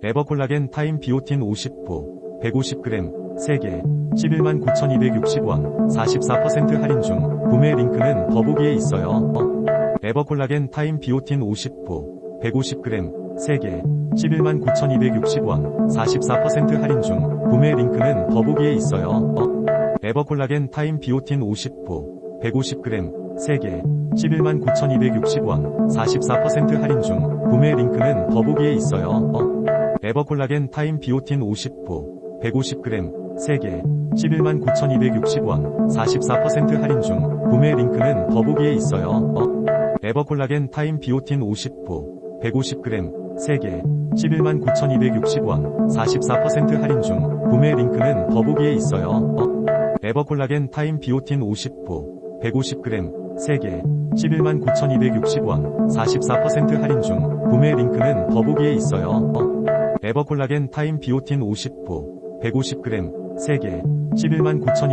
에버콜라겐 타임 비오틴 50호 150g 3개 11만 9,260원 44% 할인 중 구매 링크는 더보기에 있어요. 에버콜라겐 타임 비오틴 50호 150g 3개 11만 9,260원 44% 할인 중 구매 링크는 더보기에 있어요. 에버콜라겐 타임 비오틴 50호 150g 3개 11만 9,260원 44% 할인 중 구매 링크는 더보기에 있어요. 에버콜라겐 타임 비오틴 50호 150g 3개 11만 9,260원 44% 할인 중 구매 링크는 더보기에 있어요. 에버콜라겐 타임 비오틴 50호 150g 3개 11만 9,260원 44% 할인 중 구매 링크는 더보기에 있어요. 에버콜라겐 타임 비오틴 50호 150g 3개 11만 9,260원 44% 할인 중 구매 링크는 더보기에 있어요. 에버콜라겐 타임 비오틴 50호 150g 3개 11만 9,200